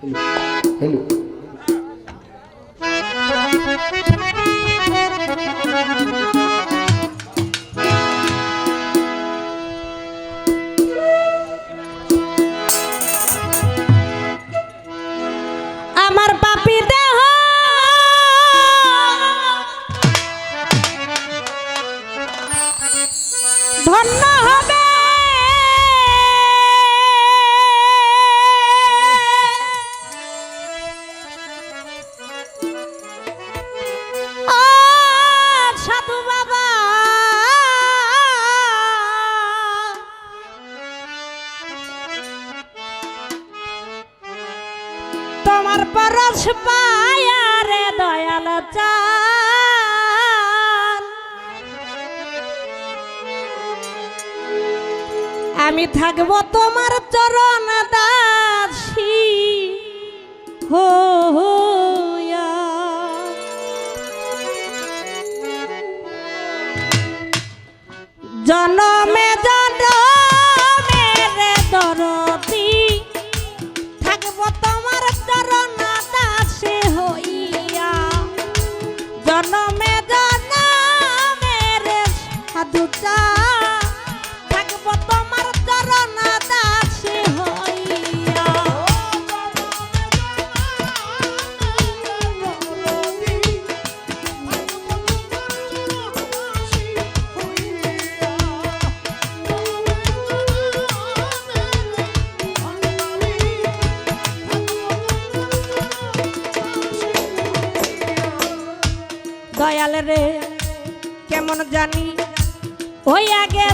哎，你。পায়া রে দয়াল আমি থাকব তোমার চরণ দাসী। হো জনমে জানি। ওই আগে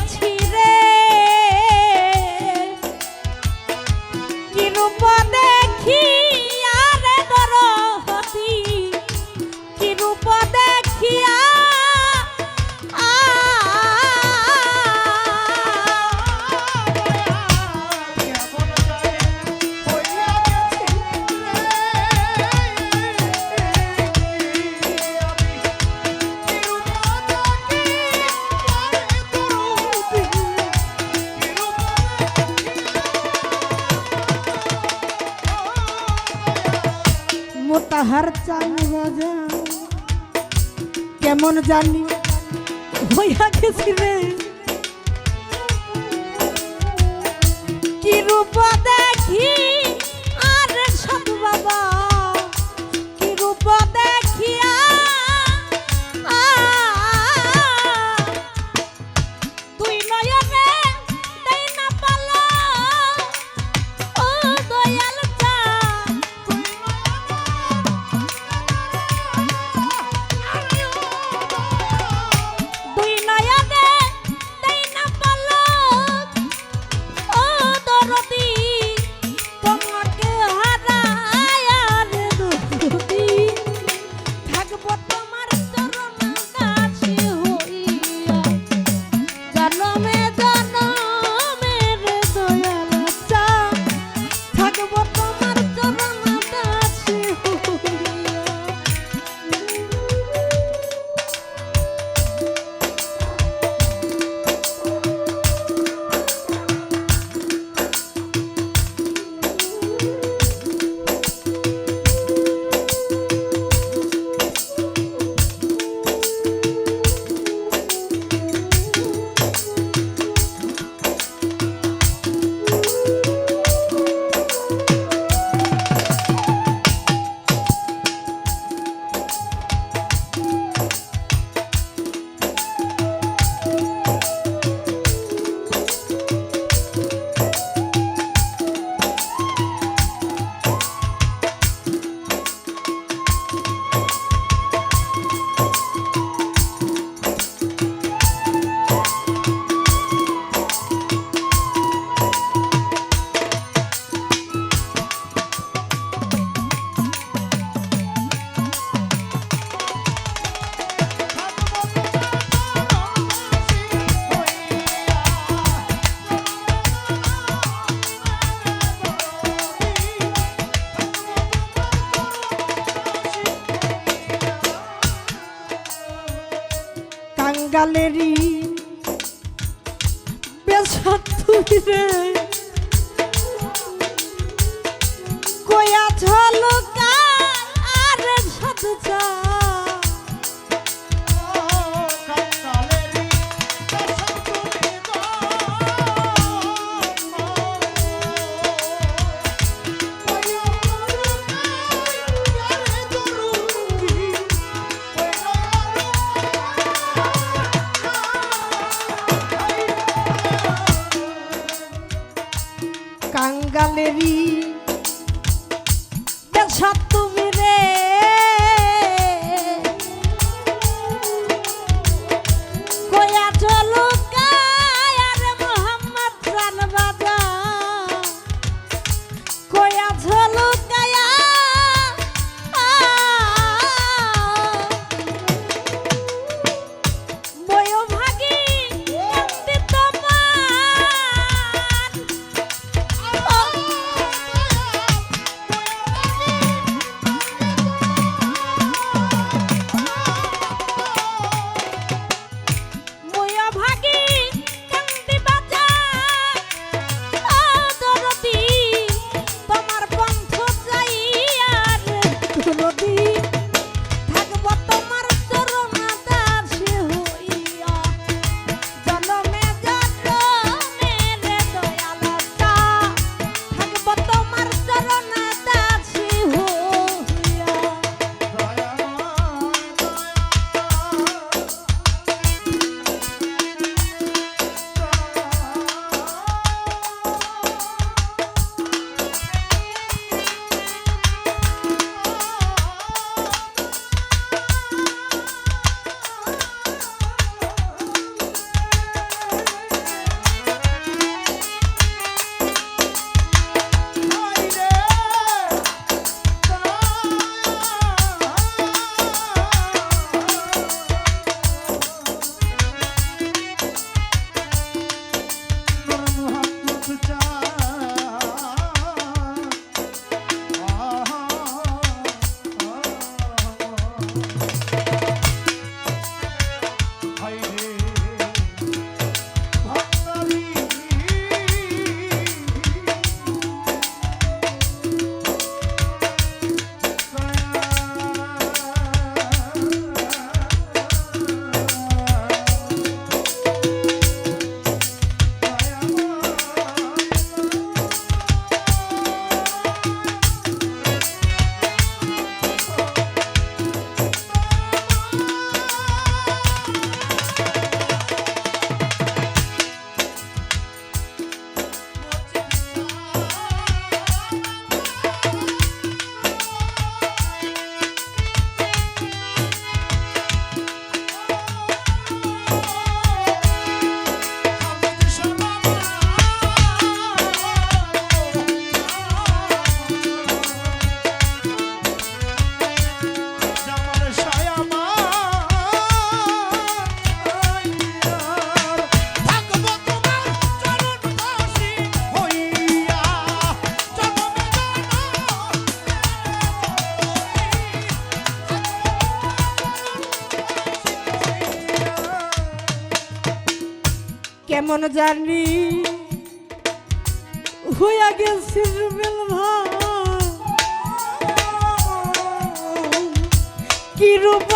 জানি হইয়া গেছি রে। কি রূপ গ্যালারি বেশ তুই রে। কেমন জানি হইয়া গেছি রুবেল ভাই কি রূপ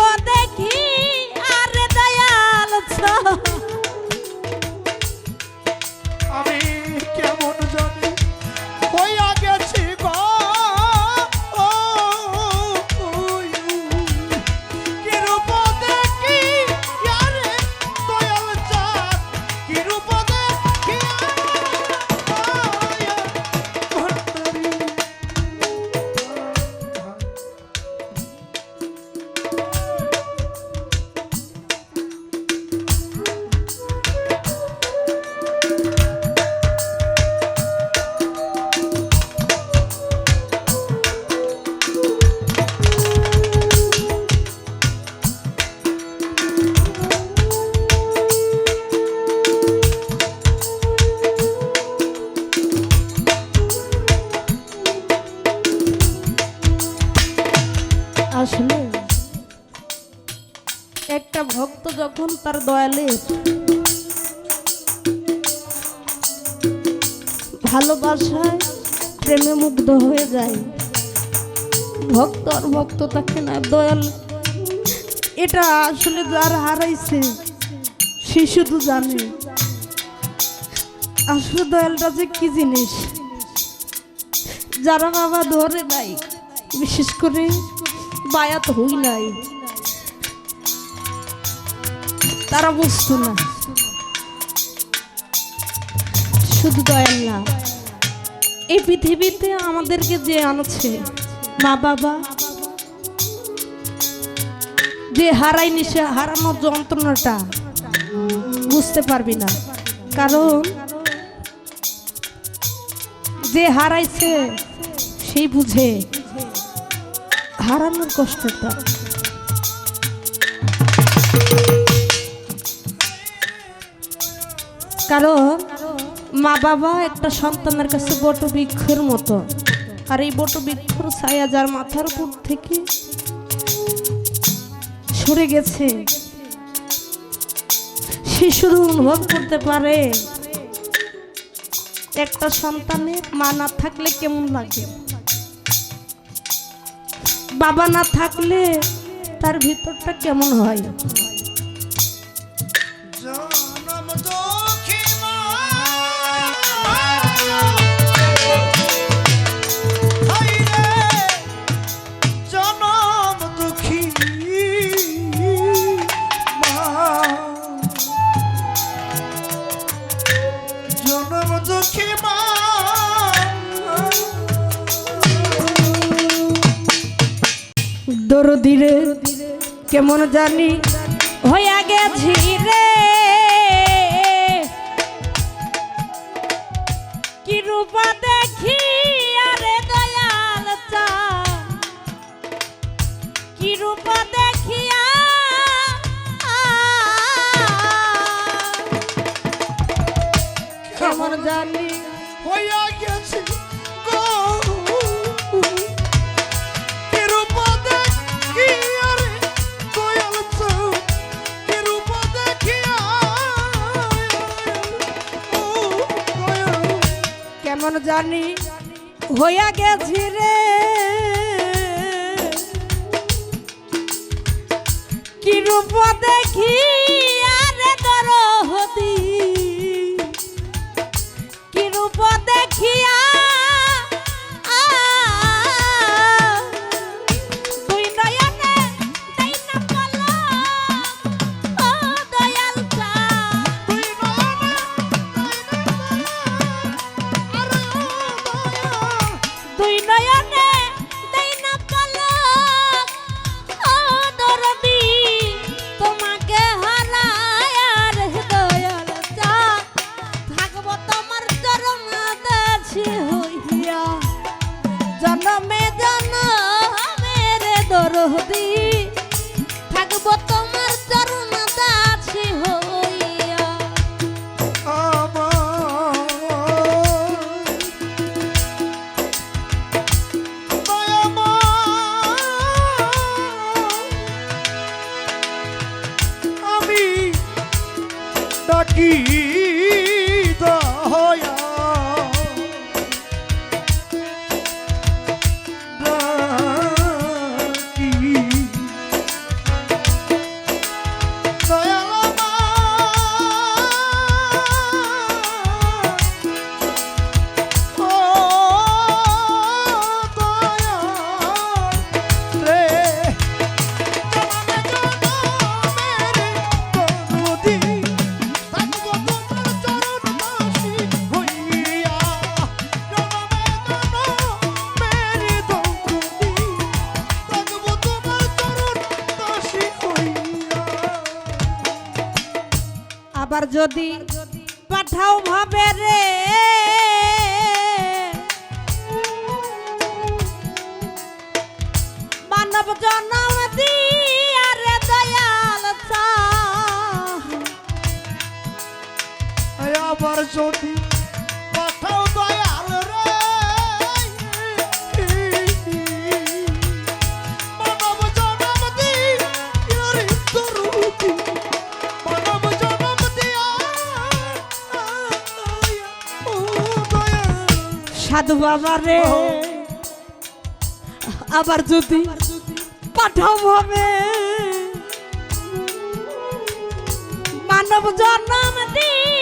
দয়ালের ভালোবাসায় প্রেমে মুগ্ধ হয়ে যায়। ভক্ত আর ভক্ত তাকে না, দয়াল। এটা আসলে যার হারাইছে, সে শুধু জানে। আসলে দয়ালটা যে কি জিনিস? যারা বাবা ধরে নাই, বিশেষ করে বায়াত হই নাই। তারা বুঝতো না। শুধু দয়াল না, এই পৃথিবীতে আমাদেরকে যে আনছে মা বাবা, যে হারাইনি সে হারানোর যন্ত্রণাটা বুঝতে পারবি না। কারণ যে হারাইছে, সেই বুঝে হারানোর কষ্টটা। কারণ মা বাবা একটা সন্তানের কাছে বট বৃক্ষের মতো। আর এই বট বৃক্ষর ছায়া যার মাথার উপর থেকে সরে গেছে। সে শুধু অনুভব করতে পারে। একটা সন্তানের মা না থাকলে কেমন লাগে? বাবা না থাকলে তার ভিতরটা কেমন হয়? দরদিরে কেমন জানি হইয়া গেছি রে। কি রূপা দেখি আরে দয়াল চা। কি রূপা দেখিয়া কেমন জানি হইয়া গেছি। জানি হইয়া গেছি রে। কি রূপ দেখি? জনমে মেরে দরদি একবার যদি পাঠাও ভাবে রে। মানব জনম দিয়া রে দয়াল আবার যদি সাধু বাবা রে আবার যদি পাঠাও হবে মানব জন্ম দিয়ে